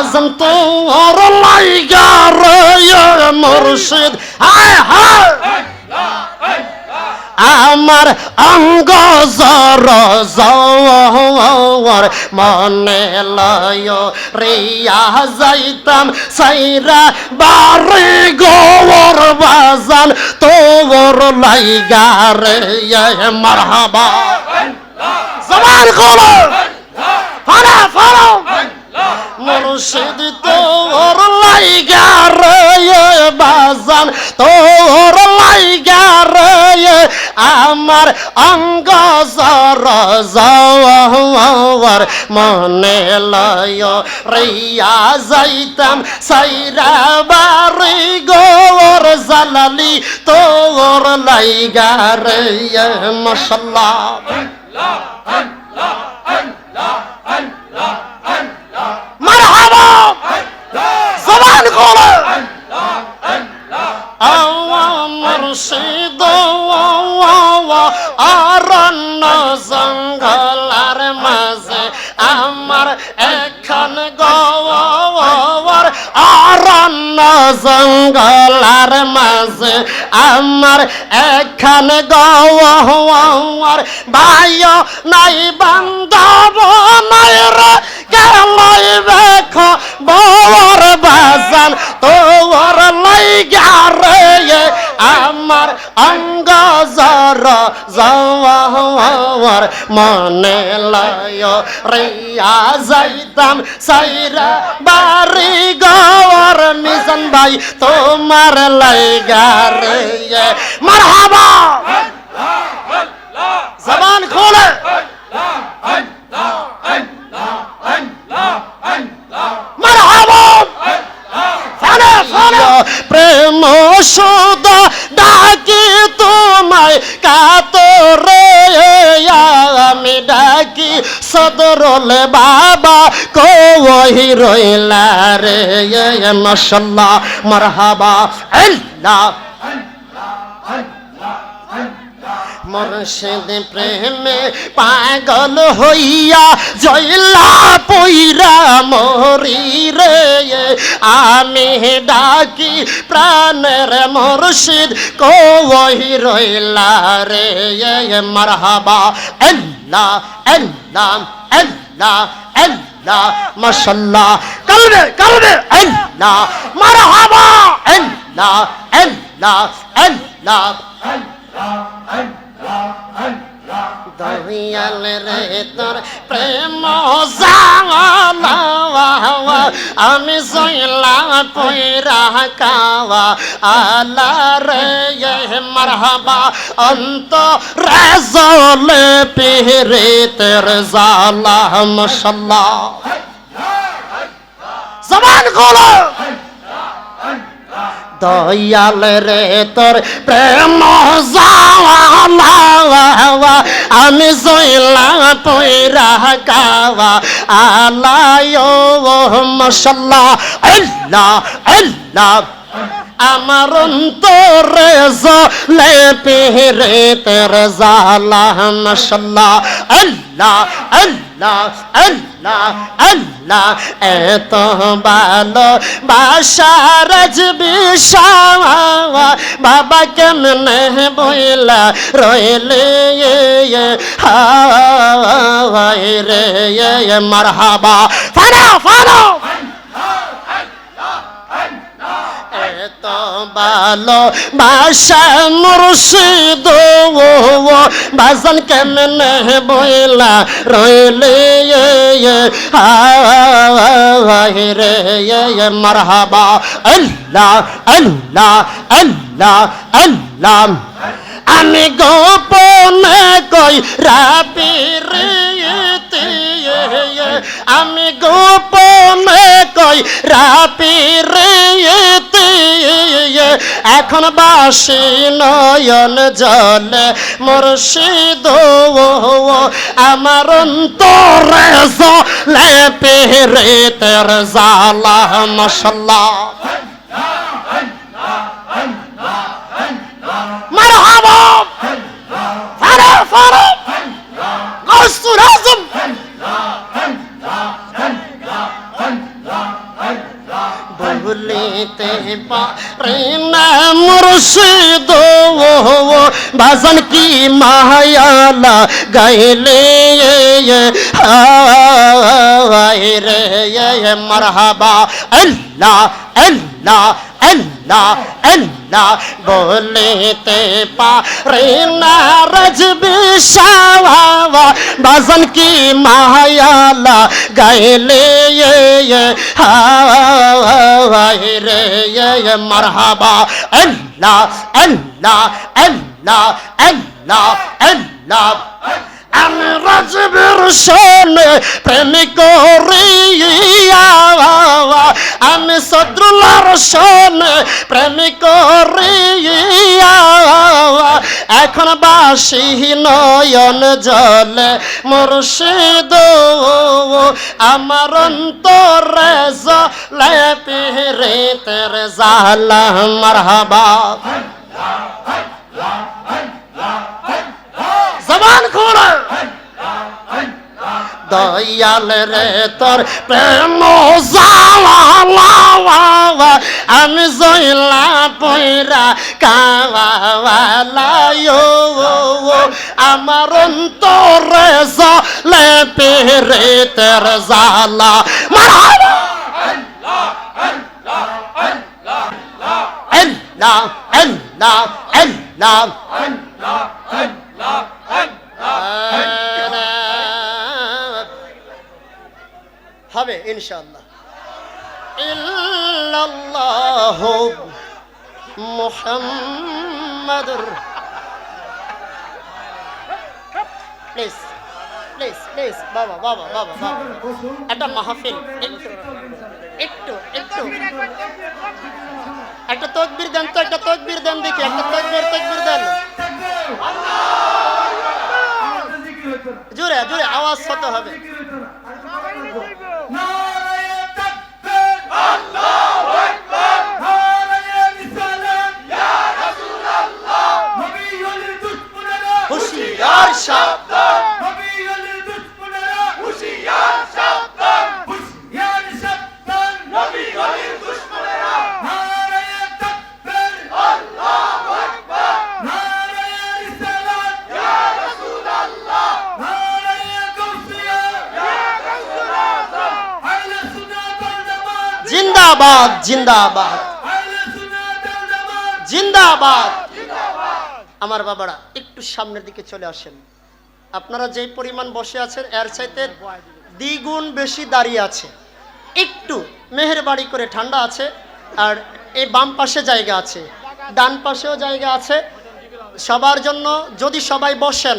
বাজন তোর মুর্শিদ। আমার অঙ্গ জর জর মনে লয় রিয়া যাইতাম, সাইরা বাড়ি গোর বাজান তোর লাইগা রে মারহাবা। জবান খোলো। ফাড়া ফাড়া। মুর্শিদ তোর লাইগা রে বাজান তোর লাইগা রে আমার অঙ্গ জর মনে লয়। রিয়া যাইতাম, সাইরা বাড়ি গোর জালালি তোর লাইগা রে মশাল্লাহ। আমার এখন গওয়ার অরণ্য জঙ্গলার মাঝে আমার এখন গওয়ার ভাই নাই বান্ধব নাই রে। বর বাজান, তোর লাইগা রে আমার অঙ্গ জওয়ার মনে লয় রিয়া যাইতাম সাইরা বাড়ি গওয়ার মিশন ভাই, তোমার লাইগা রে মারহাবা! জবান খোলে। প্রেম সুদ আমি ডাকি সদরলে বাবা কই রইলা রে মশাল্লাহ, মারহাবা আল্লাহ মুর্শিদ প্রেমে পাগল হইয়া জয়লা পইরা মরি রে। আমি ডাকি প্রাণের মুর্শিদ কই রইলা রে মারহাবা। আল্লাহ আল্লাহ আল্লাহ আল্লাহ মাশাল্লাহ। কলবে কলবে আল্লাহ মারহাবা। আল্লাহ আল্লাহ আল্লাহ দয়াল রে, তোর প্রেম জাওয়ালা আমি সইলা পয়রা কাওয়া আলা রে মারহাবা অন্ত রাজল পেরে তের জালা মশাল্লাহ। জবান খোলো। দয়াল রে, তোর প্রেম আমি সইলা পয়রা কাওয়া, আলায়, মশাল্লাহ, আল্লাহ আল্লাহ। আমার অন্তরে জলে পেরে তের জালা মশাল্লাহ, আল্লাহ আল্লাহ। আল্লাহ আল্লাহ এত ভালো বাসার বিষাওয়া বাবা কেমনে বইলা রইলে হায় রে মারহাবা ফানা এত ভালো বাসা মুর্শিদ বাজন কেমনে বইলা রইলে? রে মারহাবা। আল্লাহ আল্লাহ আল্লাহ আল্লাহ। আমি গোপনে কই রাবি আমি গোপনে কই রাবি রে এখন বাসি নয়ন জলে মুর্শিদ আমার অন্তরে জলে পেরে তের জালা মশলা মুর্শিদ বাজন কি মায়ালা গাইলে রে মরহাবা আল্লাহ আল্লাহ আল্লাহ আল্লাহ বলিতে পারি না রজবি শাওয়া বাজন কি মায়ালা গাইলে হায় রে মারহাবা। আল্লাহ আল্লাহ আল্লাহ আল্লাহ আল্লাহ আমি সদ্রুল্লার শোনে প্রেম করিয়া এখন বাসি নয়ন জলে মুর্শিদ। আমার অন্তরে জলে পিরে তেরে জালা মারহাবা। জবান খোলা। দয়াল রে তোর প্রেম আমি জইলা পয়রা কাওয়ালায়ো আমার অন্তরে জলে পেরে তের জালা মারহাবা আল্লাহ আল্লাহ আল্লাহ হবে ইনশাআল্লাহ। ইল্লাল্লাহ মুহাম্মাদুর প্লিজ প্লিজ প্লিজ বাবা বাবা বাবা বাবা। একটা মাহফিল একটু একটু। একটু তকবির দেন তো একটা তকবির দেন দেখি একটা তকবির তকবির দেন। জোরে জোরে আওয়াজ হতে হবে। জিন্দাবাদ জিন্দাবাদ। জিন্দাবাদ। আমার বাবারা একটু সামনের দিকে চলে আসেন। আপনারা যেই পরিমাণ বসে আছেন, এর চাইতে দ্বিগুণ বেশি দাঁড়িয়ে আছে। একটু মেহেরবাড়ি করে ঠান্ডা আছে, আর এই বাম পাশে জায়গা আছে। ডান পাশেও জায়গা আছে। সবার জন্য যদি সবাই বসেন